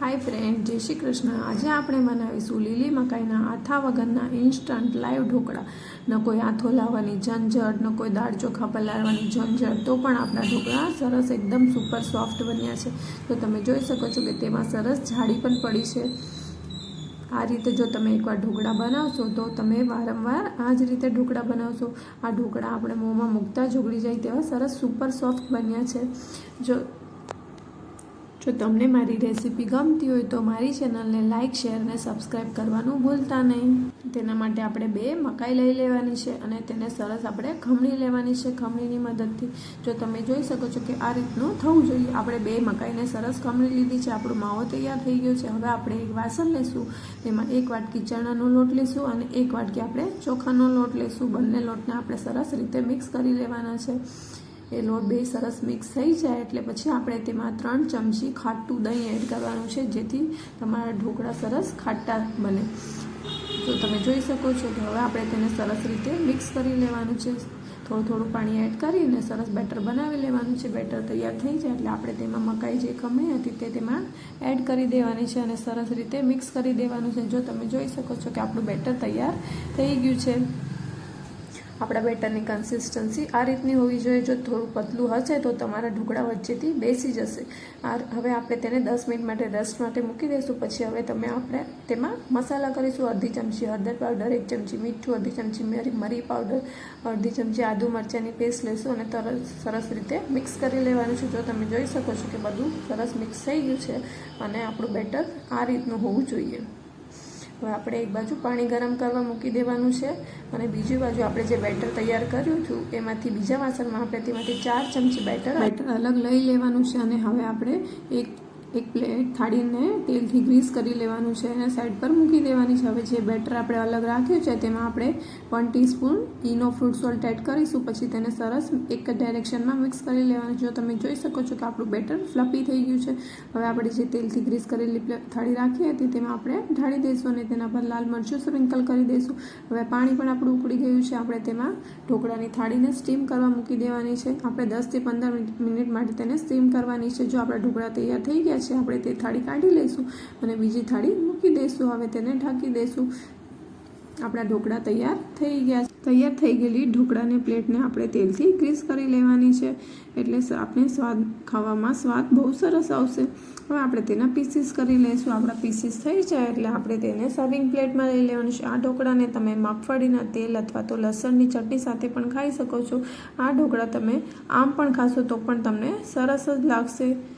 હાય friend, જય શ્રી કૃષ્ણ. આજે આપણે બનાવીશું લીલી મકાઈના આથા વગરના ઇન્સ્ટન્ટ લાઈવ ઢોકળા. ન કોઈ આથો લાવવાની ઝંઝટ, ન કોઈ દાળ ચોખા પલાળવાની ઝંઝટ, તો પણ આપણા ઢોકળા સરસ એકદમ સુપર સોફ્ટ બન્યા છે. તો તમે જોઈ શકો છો કે તેમાં સરસ જાળી પણ પડી છે. આ રીતે જો તમે એકવાર ઢોકળા બનાવશો, તો તમે વારંવાર આ જ રીતે ઢોકળા બનાવશો. આ ઢોકળા આપણે મોંમાં મૂકતા જ જાય તેવા સરસ સુપર સોફ્ટ બન્યા છે. જો જો તમને મારી રેસીપી ગમતી હોય તો મારી ચેનલને લાઇક શેર અને સબસ્ક્રાઈબ કરવાનું ભૂલતા નહીં. તેના માટે આપણે બે મકાઈ લઈ લેવાની છે અને તેને સરસ આપણે ખમણી લેવાની છે ખમણીની મદદથી. જો તમે જોઈ શકો છો કે આ રીતનું થવું જોઈએ. આપણે બે મકાઈને સરસ ખમણી લીધી છે. આપણો માવો તૈયાર થઈ ગયો છે. હવે આપણે એક વાસણ લેશું. તેમાં એક વાટકી ચણાનો લોટ લેશું અને એક વાટકી આપણે ચોખાનો લોટ લેશું. બંને લોટને આપણે સરસ રીતે મિક્સ કરી લેવાના છે. એ લોટ બે સરસ મિક્સ થઈ જાય એટલે પછી આપણે તેમાં ત્રણ ચમચી ખાટું દહીં એડ કરવાનું છે, જેથી તમારા ઢોકળા સરસ ખાટા બને. તો તમે જોઈ શકો છો કે હવે આપણે તેને સરસ રીતે મિક્સ કરી લેવાનું છે. થોડું થોડું પાણી એડ કરીને સરસ બેટર બનાવી લેવાનું છે. બેટર તૈયાર થઈ જાય એટલે આપણે તેમાં મકાઈ જે ખમણી હતી તે તેમાં એડ કરી દેવાની છે અને સરસ રીતે મિક્સ કરી દેવાનું છે. જો તમે જોઈ શકો છો કે આપણું બેટર તૈયાર થઈ ગયું છે. આપણા બેટરની કન્સિસ્ટન્સી આ રીતની હોવી જોઈએ. જો થોડું પતલું હશે તો તમારા ઢોકળા વચ્ચેથી બેસી જશે. હવે આપણે તેને દસ મિનિટ માટે રેસ્ટ માટે મૂકી દઈશું. પછી હવે તમે આપણે તેમાં મસાલા કરીશું. અડધી ચમચી હળદર પાવડર એક ચમચી મીઠું, અડધી ચમચી મરી પાવડર અડધી ચમચી આદુ મરચાંની પેસ્ટ લઈશું અને તરત સરસ રીતે મિક્સ કરી લેવાનું છે. જો તમે જોઈ શકો છો કે બધું સરસ મિક્સ થઈ ગયું છે અને આપણું બેટર આ રીતનું હોવું જોઈએ. હવે આપણે એક બાજુ પાણી ગરમ કરવા મૂકી દેવાનું છે અને બીજી બાજુ આપણે જે બેટર તૈયાર કર્યું હતું, એમાંથી બીજા વાસણમાં આપણે તેમાંથી ચાર ચમચી બેટર બેટર અલગ લઈ લેવાનું છે અને હવે આપણે એક એક પ્લેટ થાળીને તેલથી ગ્રીસ કરી લેવાનું છે અને સાઈડ પર મૂકી દેવાની છે. હવે જે બેટર આપણે અલગ રાખ્યું છે તેમાં આપણે one teaspoon Eno fruit salt add કરીશું. પછી તેને સરસ એક જ ડાયરેક્શનમાં મિક્સ કરી લેવાનું. જો તમે જોઈ શકો છો કે આપણું બેટર ફ્લફી થઈ ગયું છે. હવે આપણે જે તેલથી ગ્રીસ કરેલી થાળી રાખી હતી તેમાં આપણે ઢાળી દઈશું અને તેના પર લાલ મરચું સ્પ્રિંકલ કરી દઈશું. હવે પાણી પણ આપણું ઉકળી ગયું છે. આપણે તેમાં ઢોકળાની થાળીને સ્ટીમ કરવા મૂકી દેવાની છે. આપણે દસથી પંદર મિનિટ માટે તેને સ્ટીમ કરવાની છે. જો આપણા ઢોકળા તૈયાર થઈ ગયા છે. આપણે તે થાળી કાઢી લઈશું અને બીજી થાળી મૂકી દઈશું. હવે તેને ઢાંકી દઈશું. આપણા ઢોકળા તૈયાર થઈ ગયા તૈયાર થઈ ગયેલી ઢોકળાની પ્લેટને આપણે તેલથી ગ્રીસ કરી લેવાની છે. એટલે આપણે સ્વાદ, ખાવામાં સ્વાદ બહુ સરસ આવશે. હવે આપણે તેના પીસીસ કરી લઈશું. આપણા પીસીસ થઈ જાય એટલે આપણે તેને સર્વિંગ પ્લેટમાં લઈ લેવાનું છે. આ ઢોકળાને તમે મગફળીના તેલ અથવા તો લસણની ચટણી સાથે પણ ખાઈ શકો છો. આ ઢોકળા તમે આમ પણ ખાશો તો પણ તમને સરસ જ લાગશે.